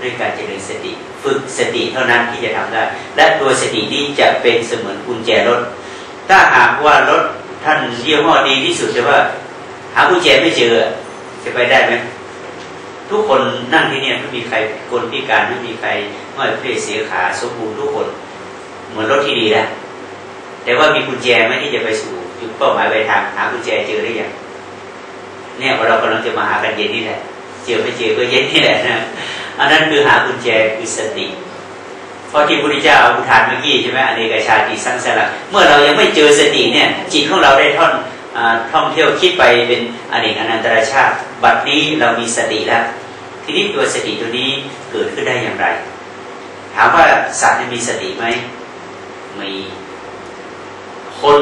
ด้วยการเจริญสติ ฝึกสติเท่านั้นที่จะทำได้ และตัวสตินี้จะเป็นเสมือนกุญแจรถ ถ้าหากว่ารถท่านเยี่ยมอดีที่สุดแต่ว่า หากุญแจไม่เจอจะไปได้ไหมทุกคนนั่งที่นี่ไม่มีใครคนพิการไม่มีใครไม่เพศเสียขาสมบูรณ์ทุกคน เหมือนรถที่ดีแล้วแต่ว่ามีกุญแจไหมที่จะไปสู่จุดเป้าหมายปลายทางหากุญแจเจอได้ยังเนี่ยเรากำลังจะมาหากันเย็นนี่แหละเจอไม่เจอก็เย็นนี่แหละนะ อันนั้นคือหากุญแจคือสติเพราะที่พระพุทธเจ้าอุทานเมื่อกี้ใช่ไหมอเนกชาติสังสารเมื่อเรายังไม่เจอสติเนี่ย จิตของเราได้ท่อนท่องเที่ยวคิดไปเป็นอเนกอนันตรชาติ บัดนี้เรามีสติแล้ว ทีนี้ตัวสติตัวนี้เกิดขึ้นได้อย่างไร ถามว่าสัตว์มีสติไหมมีคน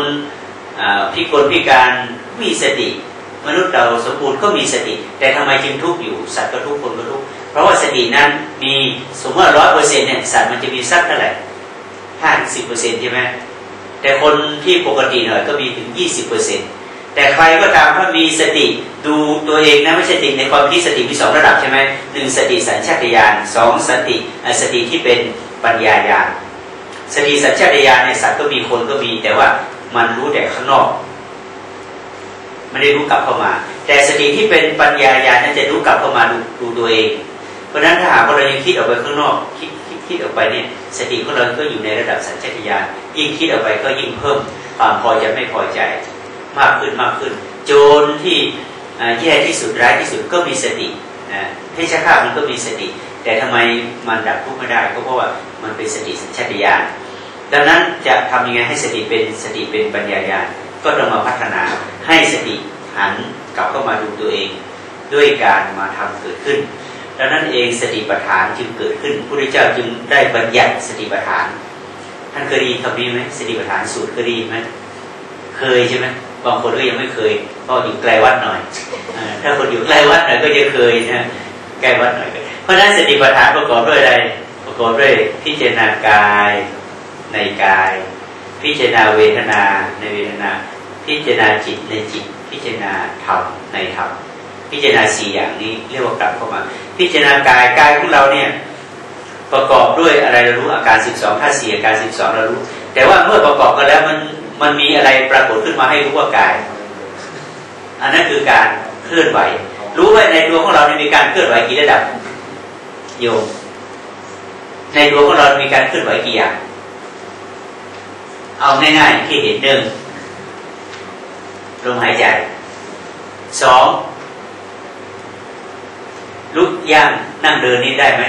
พิกลพิการมีสติ มนุษย์เราสมบูรณ์ก็มีสติ แต่ทำไมจึงทุกข์อยู่สัตว์ก็ทุกข์คนก็ทุกข์ ราะว่าสตินั้นมีสมมติร้อยเปอร์เซ็นต์เนี่ยสัตว์มันจะมีสักเท่าไหร่ห้าสิบเปอร์เซ็นต์ใช่ไหมแต่คนที่ปกติหน่อยก็มีถึงยี่สิบเปอร์เซ็นต์แต่ใครก็ตามถ้ามีสติดูตัวเองนะไม่ใช่ติในความคิดสติมีสองระดับใช่ไหมหนึ่งสติสัญชาตญาณสองสติสติที่เป็นปัญญาญาณสติสัญชาตญาณในสัตว์ก็มีคนก็มี แต่ว่ามันรู้แต่ข้างนอกไม่ได้รู้กลับเข้ามา แต่สติที่เป็นปัญญาญาณนั้นจะรู้กลับเข้ามาดูดูตัวเอง ราะฉะนั้นถ้าหากว่าเรายังคิดออกไปข้างนอกคิดคิดคิดออกไปเนี่ยสติของเราก็อยู่ในระดับสัญชาตญาณยิ่งคิดออกไปก็ยิ่งเพิ่มความพอใจไม่พอใจ มากขึ้นมากขึ้น โจรที่แย่ที่สุดร้ายที่สุดก็มีสตินะเพชฌฆาตมันก็มีสติ แต่ทำไมมันดับทุกข์ไม่ได้ก็เพราะว่ามันเป็นสติสัญชาตญาณดังนั้นจะทำยังไงให้สติเป็นสติเป็นปัญญาญาณก็ต้องมาพัฒนาให้สติหันกลับเข้ามาดูตัวเอง ด้วยการมาทำเกิดขึ้น ดังนั้นเองสติปัฏฐานจึงเกิดขึ้นพระพุทธเจ้าจึงได้บัญญัติสติปัฏฐาน ท่านเคยดีคำนี้ไหมสติปัฏฐานสูตรเคยดีไหมเคยใช่ไหมบางคนก็ยังไม่เคยเพราะอยู่ไกลวัดหน่อยถ้าคนอยู่ใกล้วัดหน่อยก็จะเคยนะใกล้วัดหน่อยเพราะฉะนั้นสติปัฏฐานประกอบด้วยอะไรประกอบด้วยพิจารณากายในกาย พิจารณาเวทนาในเวทนา พิจารณาจิตในจิต พิจารณาธรรมในธรรม พิจารณาสี่อย่างนี้เรียกว่ากลับเข้ามา พิจารณากายกายของเราเนี่ยประกอบด้วยอะไรเรารู้อาการสิบสองถ้าสี่อาการสิบสองเรารู้ แต่ว่าเมื่อประกอบกันแล้วมันมันมีอะไรปรากฏขึ้นมาให้รู้ว่ากาย อันนั้นคือการเคลื่อนไหว รู้ว่าในตัวของเราเนี่ยมีการเคลื่อนไหวกี่ระดับโยมในตัวของเรา มีการเคลื่อนไหวกี่อย่าง เอาง่ายๆที่เห็นหนึ่งลมหายใจสอง ลุกย่างนั่งเดินนี่ได้ไหม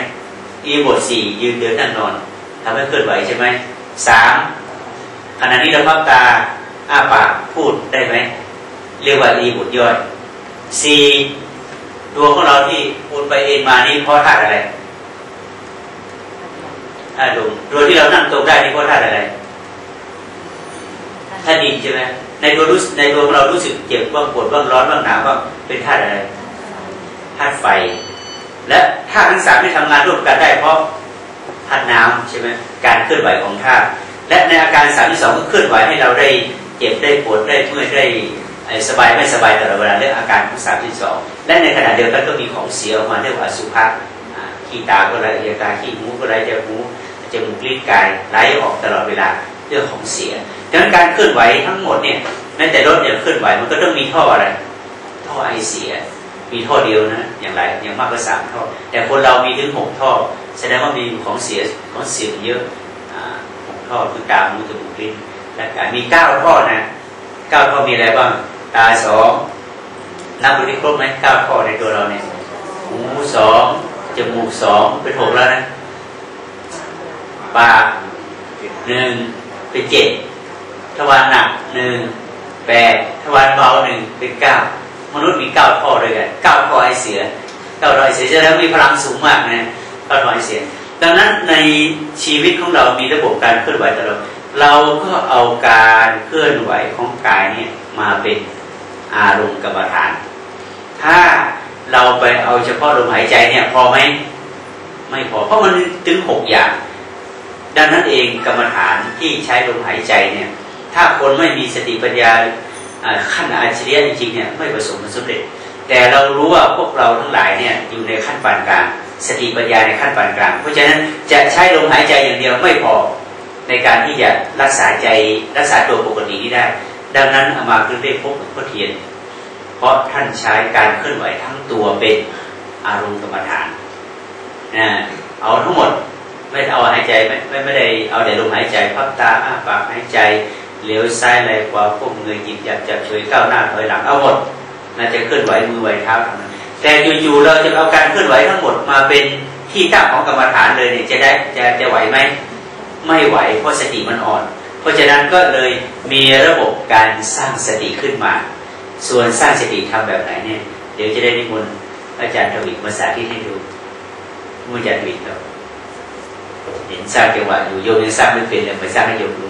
อีบทสี่ยืนเดินนั่งนอนทำให้เคลื่อนไหวใช่ไหมสามขณะนี้เราพับตาอ้าปากพูดได้ไหมเรียกว่าอีบทย่อยสี่ตัวของเราที่พูดไปเองมานี่เพราะธาตุอะไรธาตุลมตัวที่เรานั่งตรงได้นี่เพราะธาตุอะไรธาตุดินใช่ไหมในตัวรู้ในตัวของเรารู้สึกเจ็บบ้างปวดบ้างร้อนบ้างหนาวบ้างเป็นธาตุอะไรธาตุไฟ และธาตุทั้งสามที่ทำงานร่วมกันได้เพราะธาตุน้ำใช่ไหมการเคลื่อนไหวของธาตุและในอาการสามที่สองก็เคลื่อนไหวให้เราได้เจ็บได้ปวดได้เมื่อยได้สบายไม่สบายตลอดเวลาเรื่องอาการของสามที่สองและในขณะเดียวกันก็มีของเสียออกมาเรียกว่าสุภาพขี้ตาก็ไหลเอียตาขี้หูก็ไหลจมูกจมูกลิ้นกายไหลออกตลอดเวลาเรื่องของเสียดังนั้นการเคลื่อนไหวทั้งหมดเนี่ยแม้แต่รถเนี่ยเคลื่อนไหวมันก็ต้องมีท่ออะไรท่อไอเสีย มีท่อเดียวนะ อย่างไรอย่างมากก็สามท่อ แต่คนเรามีถึงหกท่อ แสดงว่ามีของเสียของเสียเยอะหกท่อคือตาหูจมูกลิ้นและกายมีเก้าท่อนะเก้าท่อมีอะไรบ้าง ตาสองนับดูที่ครบไหมเก้าท่อในตัวเราเนี่ยหูสองจมูกสองเป็นหกแล้วนะปากหนึ่งเป็นเจ็ดทวารหนักหนึ่งแปดทวารเบาหนึ่งเป็นเก้า มนุษย์มีเก้าท่อด้วยกันเก้าท่อไอเสียเก้าท่อไอเสียจะแล้วมีพลังสูงมากนะเก้าท่อไอเสียดังนั้นในชีวิตของเรามีระบบการเคลื่อนไหวตลอดเราก็เอาการเคลื่อนไหวของกายเนี่ยมาเป็นอารมณ์กรรมฐาน ถ้าเราไปเอาเฉพาะลมหายใจเนี่ยพอไหมไม่พอเพราะมันถึงหกอย่าง ดังนั้นเองกรรมฐานที่ใช้ลมหายใจเนี่ย ถ้าคนไม่มีสติปัญญา ขั้นอาชีพจริงๆเนี่ยไม่ประสบผลสำเร็จ แต่เรารู้ว่าพวกเราทั้งหลายเนี่ยอยู่ในขั้นปานกลางสติปัญญาในขั้นปานกลาง เพราะฉะนั้นจะใช้ลมหายใจอย่างเดียวไม่พอในการที่จะรักษาใจรักษาตัวปกตินี้ได้ ดังนั้นอามาคือได้พบกับพ่อเทียน เพราะท่านใช้การเคลื่อนไหวทั้งตัวเป็นอารมณ์กรรมฐานนะเอาทั้งหมดไม่เอาหายใจไม่ไม่ไม่ได้เอาแต่ลมหายใจพับตาอ้าปากหายใจ เหลียวซ้ายไหลขวาพวกมือหยิบจับจับช่วยก้าวหน้าถอยหลังเอาหมดน่าจะเคลื่อนไหวมือไหวเท้าทำนั้นแต่จู่ๆเราจะเอาการเคลื่อนไหวทั้งหมดมาเป็นที่ตั้งของกรรมฐานเลยเนี่ยจะได้จะจะไหวไหมไม่ไหวเพราะสติมันอ่อน เพราะฉะนั้นก็เลยมีระบบการสร้างสติขึ้นมา ส่วนสร้างสติทำแบบไหนเนี่ย เดี๋ยวจะได้นิมนต์อาจารย์ทวิตมาสาธิตให้ดูมุอาจารย์ทวิตครับเห็นสร้างจังหวะอยู่โยมยังสร้างไม่เป็นเลยไปสร้างให้โยมดู